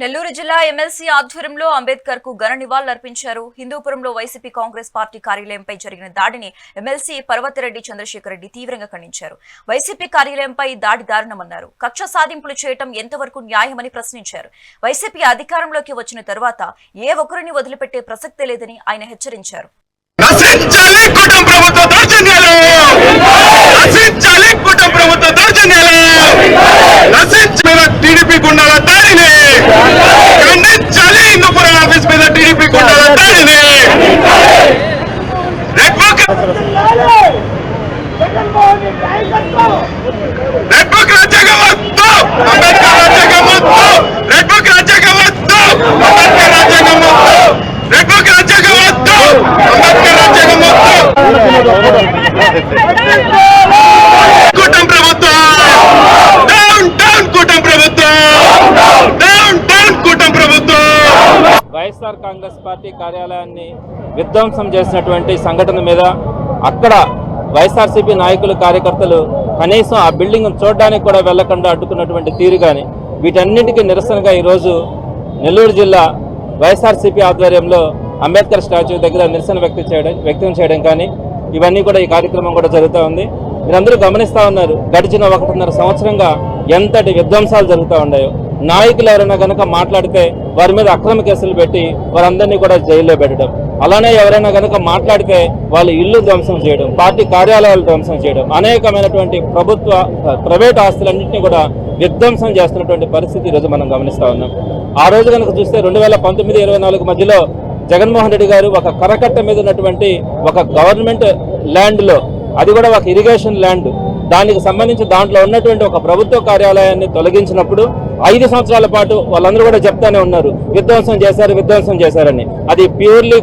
నెల్లూరు జిల్లా ఎమ్మెల్సీ ఆధ్వర్యంలో అంబేద్కర్కు ఘన నివాళులర్పించారు. హిందూపురంలో వైసీపీ కాంగ్రెస్ పార్టీ కార్యాలయంపై జరిగిన దాడిని ఎమ్మెల్సీ పర్వతిరెడ్డి చంద్రశేఖర్ రెడ్డి తీవ్రంగా ఖండించారు. వైసీపీ కార్యాలయంపై దాడి దారుణమన్నారు. కక్ష సాధింపులు చేయటం ఎంతవరకు న్యాయమని ప్రశ్నించారు. వైసీపీ అధికారంలోకి వచ్చిన తర్వాత ఏ ఒక్కరిని వదిలిపెట్టే ప్రసక్తే లేదని ఆయన హెచ్చరించారు. కుటుంబ ప్రభుత్వం. డౌన్ డౌన్ కుటుంబ ప్రభుత్వం. డౌన్ డౌన్ కుటుంబ ప్రభుత్వం. వైఎస్ఆర్ కాంగ్రెస్ పార్టీ కార్యాలయాన్ని విధ్వంసం చేసినటువంటి సంఘటన మీద అక్కడ వైఎస్ఆర్సీపీ నాయకులు కార్యకర్తలు కనీసం ఆ బిల్డింగ్ చూడడానికి కూడా వెళ్ళకుండా అడ్డుకున్నటువంటి తీరు కానీ వీటన్నిటికీ నిరసనగా ఈరోజు నెల్లూరు జిల్లా వైఎస్ఆర్సీపీ ఆధ్వర్యంలో అంబేద్కర్ స్టాచ్యూ దగ్గర నిరసన వ్యక్తం చేయడం వ్యక్తం చేయడం కానీ ఇవన్నీ కూడా ఈ కార్యక్రమం కూడా జరుగుతూ ఉంది. మీరందరూ గమనిస్తూ ఉన్నారు. గడిచిన ఒకటిన్నర సంవత్సరంగా ఎంతటి విధ్వంసాలు జరుగుతూ ఉన్నాయో. నాయకులు ఎవరైనా కనుక మాట్లాడితే వారి మీద అక్రమ కేసులు పెట్టి వారందరినీ కూడా జైల్లో పెట్టడం. అలానే ఎవరైనా కనుక మాట్లాడితే వాళ్ళ ఇల్లు ధ్వంసం చేయడం పార్టీ కార్యాలయాలు ధ్వంసం చేయడం అనేకమైనటువంటి ప్రభుత్వ ప్రైవేట్ ఆస్తులన్నింటినీ కూడా విధ్వంసం చేస్తున్నటువంటి పరిస్థితి ఈరోజు మనం గమనిస్తూ ఉన్నాం. ఆ రోజు కనుక చూస్తే రెండు వేల పంతొమ్మిది ఇరవై నాలుగు మధ్యలో జగన్మోహన్ రెడ్డి గారు ఒక కరకట్ట మీద ఉన్నటువంటి ఒక గవర్నమెంట్ ల్యాండ్లో అది కూడా ఒక ఇరిగేషన్ ల్యాండ్ దానికి సంబంధించి దాంట్లో ఉన్నటువంటి ఒక ప్రభుత్వ కార్యాలయాన్ని తొలగించినప్పుడు ఐదు సంవత్సరాల పాటు వాళ్ళందరూ కూడా చెప్తానే ఉన్నారు విధ్వంసం చేశారు విధ్వంసం చేశారని. అది ప్యూర్లీ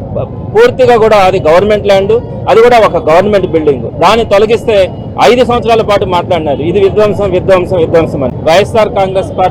పూర్తిగా కూడా అది గవర్నమెంట్ ల్యాండ్ అది కూడా ఒక గవర్నమెంట్ బిల్డింగ్ దాన్ని తొలగిస్తే ఐదు సంవత్సరాల పాటు మాట్లాడినారు ఇది విధ్వంసం విధ్వంసం విధ్వంసం అని. వైఎస్ఆర్ కాంగ్రెస్ పార్టీ